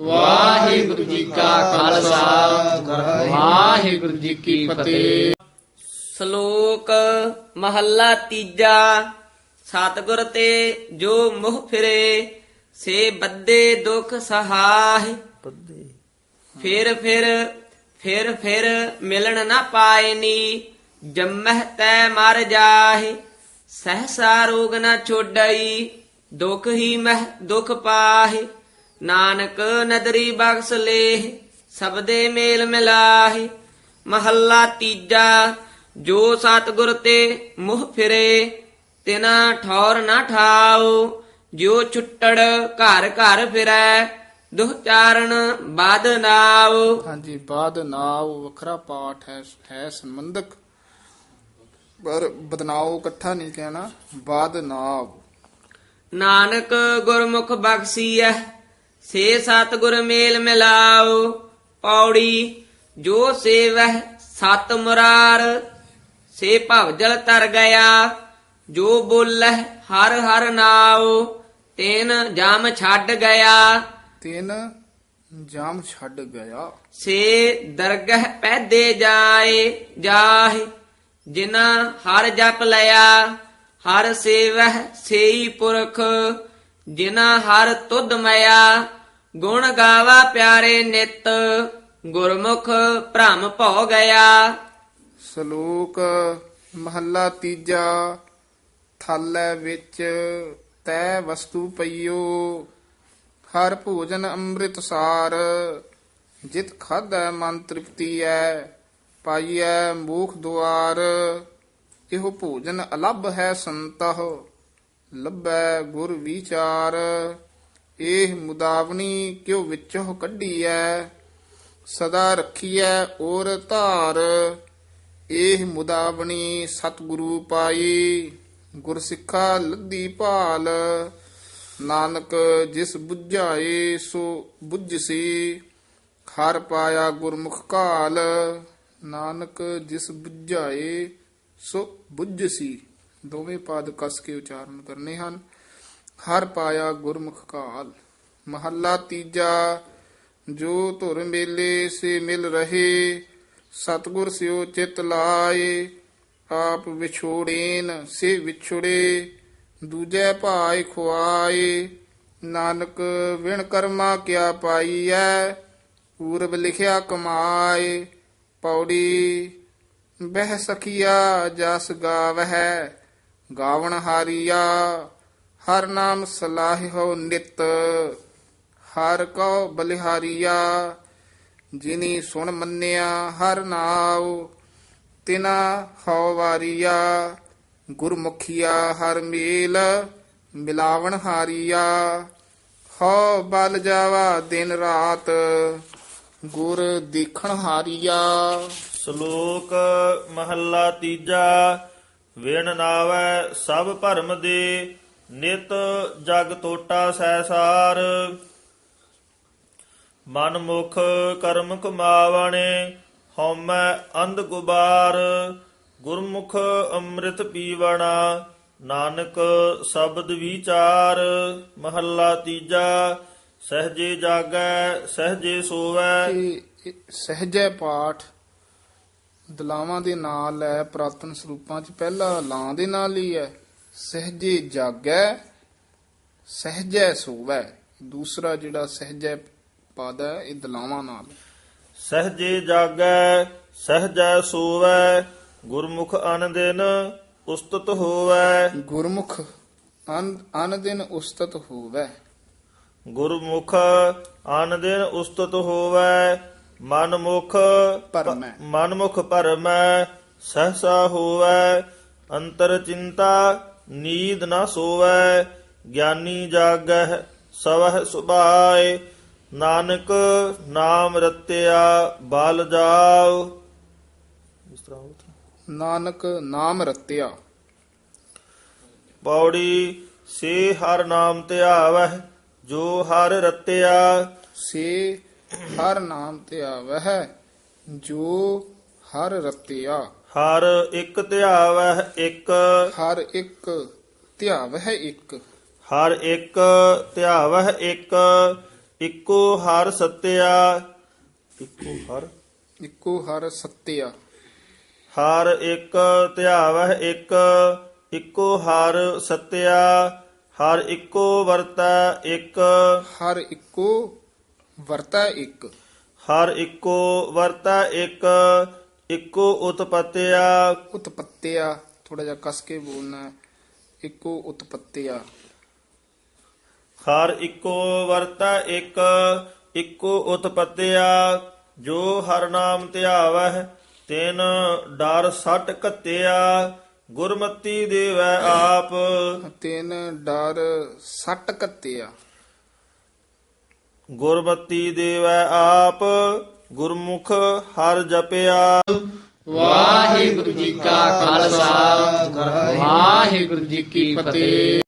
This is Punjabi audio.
ਵਾਹਿਗੁਰੂ ਜੀ ਕਾ ਖਾਲਸਾ। ਵਾਹਿਗੁਰੂ ਜੀ ਕੀ ਫਤਿਹ। ਸ਼ਲੋਕ ਮਹੱਲਾ ਤੀਜਾ। ਸਤਿਗੁਰ ਤੇ ਜੋ ਮੁਹ ਫਿਰੇ ਸੇ ਬੱਦੇ ਦੁਖ ਸਹਾਇ ਫਿਰ ਫਿਰ ਫਿਰ ਫਿਰ ਮਿਲਣ ਨਾ ਪਾਇਨੀ ਜੰਮਹਿ ਤੈ ਮਰ ਜਾਹੇ। ਸਹਸਾ ਰੋਗ ਨਾ ਛੋਡਈ ਦੁਖ ਹੀ ਮਹਿ ਦੁਖ ਪਾਹੇ। ਨਾਨਕ ਨਦਰੀ ਬਖਸ ਲੇਹ ਸਬਦੇ ਮੇਲ ਮਿਲਾਹੇ। ਮਹੱਲਾ ਤੀਜਾ ਜੋ ਸਤਿਗੁਰ ਤੇ ਮੁਹ ਫਿਰੇ ਤਿਨਾ ਠੌਰ ਨਾ ਠਾਓ ਜਿਉ ਛੁੱਟੜ ਘਰ ਘਰ ਫਿਰੈ ਦੁਹਚਾਰਨ ਬਾਦ ਨਾਓ ਹਾਂਜੀ ਬਾਦ ਨਾਵ ਵੱਖਰਾ ਪਾਠ ਹੈ ਹੈ ਸੰਬੰਧਕ। ਪਰ ਬਦਨਾਓ ਇਕੱਠਾ ਨਹੀਂ ਕਹਿਣਾ ਬਾਦ ਨਾਵ ਨਾਨਕ ਗੁਰਮੁਖ ਬਖਸੀਐ ਸੇ ਸਤਿਗੁਰ ਮੇਲ ਮਿਲਾਓ ਪੌੜੀ ਜੋ ਸੇਵਹਿ ਸਤ ਮੁਰਾਰ ਸੇ ਭਵਜਲ ਤਰ ਗਿਆ ਜੋ ਬੋਲਹਿ ਹਰ ਹਰ ਨਾਉ ਤੈਨ ਜਮ ਛੱਡ ਗਿਆ। ਤਿੰਨ ਜਾਮ ਛੱਡ ਗਿਆ। ਸੇ ਦਰਗਹ ਪੈਦੇ ਜਾਏ ਜਾਹੇ ਜਿਨਾ ਹਰ ਜਪ ਲਿਆ ਹਰ ਸੇਵਹਿ ਸੇਈ ਪੁਰਖ ਜਿਨਾ ਹਰ ਤੁਧ ਮਇਆ, ਗੁਣ ਗਾਵਾ ਪਿਆਰੇ ਨਿਤ, ਗੁਰਮੁਖ ਭ੍ਰਮ ਭਉ ਗਿਆ। ਸ਼ਲੋਕ ਮਹੱਲਾ ਤੀਜਾ, ਥਾਲੇ ਵਿੱਚ ਤੈ ਵਸਤੂ ਪਈਓ, ਹਰ ਭੋਜਨ ਅੰਮ੍ਰਿਤ ਸਾਰ, ਜਿਤ ਖਾਧੈ ਮਨ ਤ੍ਰਿਪਤੀ ਐ, ਪਾਈਐ ਮੂਖ ਦੁਆਰ, ਇਹੋ ਭੋਜਨ ਅਲੱਭ ਹੈ ਸੰਤਹ। ਲੱਭੈ ਗੁਰ ਵਿਚਾਰ ਇਹ ਮੁਦਾਵਣੀ ਕਿਉ ਵਿੱਚੋਂ ਐ ਸਦਾ ਰੱਖੀਐ ਔਰ ਧਾਰ ਇਹ ਮੁਦਾਵਣੀ ਸਤਿਗੁਰੂ ਪਾਈ। ਗੁਰ ਸਿੱਖਾ ਲੱਦੀ ਭਾਲ, ਨਾਨਕ ਜਿਸ 부ਝਾਏ ਸੋ 부ਝਸੀ ਹਰ ਪਾਇਆ ਗੁਰਮੁਖ ਕਾਲ ਨਾਨਕ ਜਿਸ 부ਝਾਏ ਸੋ 부ਝਸੀ ਦੋਵੇਂ ਪਦ ਕਸ ਕੇ ਉਚਾਰਨ ਕਰਨੇ ਹਨ। ਹਰ ਪਾਇਆ ਗੁਰਮੁਖ ਕਾਲ। ਮਹੱਲਾ ਤੀਜਾ, ਜੋ ਧੁਰ ਮੇਲੇ ਸੇ ਮਿਲ ਰਹੇ, ਸਤਗੁਰ ਸਿਓ ਚਿਤ ਲਾਏ, ਆਪ ਵਿਛੋੜੇਨ ਸੇ ਵਿਛੜੇ, ਦੂਜੇ ਭਾਈ ਖੁਆਏ, ਨਾਨਕ ਵਿਣ ਕਰਮਾ ਕਿਆ ਪਾਈਐ, ਪੂਰਬ ਲਿਖਿਆ ਕਮਾਏ, ਪੌੜੀ ਬਹਿ ਸਖੀਆ, ਜਸ ਗਾਵਹਿ। ਗਾਵਣ ਹਾਰੀਆ, ਹਰ ਨਾਮ ਸਲਾਹਿਓ ਨਿਤ। ਹਰ ਕਉ ਬਲਿਹਾਰੀਆ, ਜਿਨੀ ਸੁਣ ਮੰਨਿਆ ਹਰ ਨਾਉ। ਤਿਨਾ ਹਉ ਵਾਰੀਆ, ਗੁਰਮੁਖੀਆ ਹਰ ਮੇਲ, ਮਿਲਾਵਣ ਹਾਰੀਆ। ਹਉ ਬਲ ਜਾਵਾ ਦਿਨ ਰਾਤ, ਗੁਰ ਦੇਖਣ ਹਾਰੀਆ। ਸ਼ਲੋਕ ਮਹੱਲਾ ਤੀਜਾ ਵਿਣ ਨਾਵੈ ਸਭ ਭਰਮ ਦੇ, ਨਿਤ ਜਗ ਤੋਟਾ ਸੈਸਾਰ ਮਨ ਮੁਖ ਕਰਮ ਕਮਾਵਣੇ, ਹਉਮੈ ਅੰਧ ਗੁਬਾਰ। ਗੁਰਮੁਖ ਅੰਮ੍ਰਿਤ ਪੀਵਣਾ, ਨਾਨਕ ਸ਼ਬਦ ਵਿਚਾਰ। ਮਹੱਲਾ ਤੀਜਾ, ਸਹਜੇ ਜਾਗੈ, ਸਹਜੇ ਸੋਵੈ। ਇਹ ਪਾਠ ਦਲਾਵਾਂ ਦੇ ਨਾਲ ਹੈ ਪ੍ਰਾਤਨ ਸਰੂਪਾਂ ਚ ਪਹਿਲਾ ਲਾਂ ਦੇ ਨਾਲ ਹੀ ਹੈ। ਸਹਜੇ ਜਾਗੈ ਸਹਜੈ ਸੋਵੈ। ਦੂਸਰਾ ਜਿਹੜਾ ਸਹਜੈ ਪਦ ਹੈ ਇਹ ਦਲਾਵਾਂ ਨਾਲ। ਸਹਜੇ ਜਾਗੈ ਸਹਜੈ ਸੋਵੈ ਗੁਰਮੁਖ ਅਨ ਦਿਨ ਉਸਤਤ ਹੋਵੈ। ਗੁਰਮੁਖ ਅਨ ਅਨ ਦਿਨ ਉਸਤਤ ਹੋਵੈ। ਗੁਰਮੁਖ ਅਨ ਦਿਨ ਉਸਤਤ ਹੋਵੈ। ਮਨ ਮੁਖ ਭਰਮੈ। ਮਨ ਮੁਖ ਭਰਮੈ ਸਹਸਾ ਹੋਵੈ ਅੰਤਰ ਚਿੰਤਾ ਨੀਂਦ ਨਾ ਸੋਵੈ ਗਿਆਨੀ ਜਾਗਹਿ ਸਵਹ ਸੁਭਾਏ ਨਾਨਕ ਨਾਮ ਰਤਿਆ ਬਲ ਜਾਉ ਇਸ ਤਰ੍ਹਾਂ। ਨਾਨਕ ਨਾਮ ਰਤਿਆ ਪੌੜੀ ਸੇ ਹਰ ਨਾਮ ਧਿਆਵਹਿ ਜੋ ਹਰ ਰਤਿਆ ਸੇ ਹਰ ਨਾਮ ਤੇ ਆਵਹਿ ਜੋ ਹਰ ਰਤਿਆ। ਹਰ ਇੱਕ ਧਿਆਵਹਿ ਇੱਕ। ਹਰ ਇੱਕ ਧਿਆਵਹਿ ਇੱਕ। ਹਰ ਇੱਕ ਧਿਆਵਹਿ ਇੱਕ ਇੱਕੋ ਹਰ ਸਤਿਆ। ਇੱਕੋ ਹਰ? ਇੱਕੋ ਹਰ ਸੱਤਿਆ। ਹਰ ਇੱਕ ਧਿਆਵਹਿ ਇੱਕ ਇੱਕੋ ਹਰ ਸਤਿਆ। ਹਰ ਇੱਕੋ ਵਰਤੈ ਇੱਕ। ਹਰ ਇੱਕੋ ਵਰਤੈ ਇੱਕ। ਹਰ ਇੱਕੋ ਵਰਤੈ ਇੱਕ ਇੱਕੋ ਉਤਪਤਿਆ। ਉਤਪੱਤਿਆ ਥੋੜਾ ਜਿਹਾ ਕਸ ਕੇ ਬੋਲਣਾ ਹੈ। ਇੱਕੋ ਉਤਪੱਤਿਆ। ਹਰ ਇੱਕੋ ਵਰਤੈ ਇੱਕ ਇੱਕੋ ਉਤਪਤਿਆ। ਜੋ ਹਰ ਨਾਮ ਧਿਆਵਹਿ ਤਿਨ ਡਰ ਸੱਟ ਘੱਤਿਆ। ਗੁਰਮਤੀ ਦੇਵੈ ਆਪ। ਤਿੰਨ ਡਰ ਸੱਟ ਕੱਤਿਆ ਗੁਰਮਤੀ ਦੇਵੈ ਆਪ ਗੁਰਮੁਖ ਹਰ ਜਪਿਆ। ਵਾਹਿਗੁਰੂ ਜੀ ਕਾ ਖਾਲਸਾ ਵਾਹਿਗੁਰੂ ਜੀ ਕੀ ਫਤਿਹ।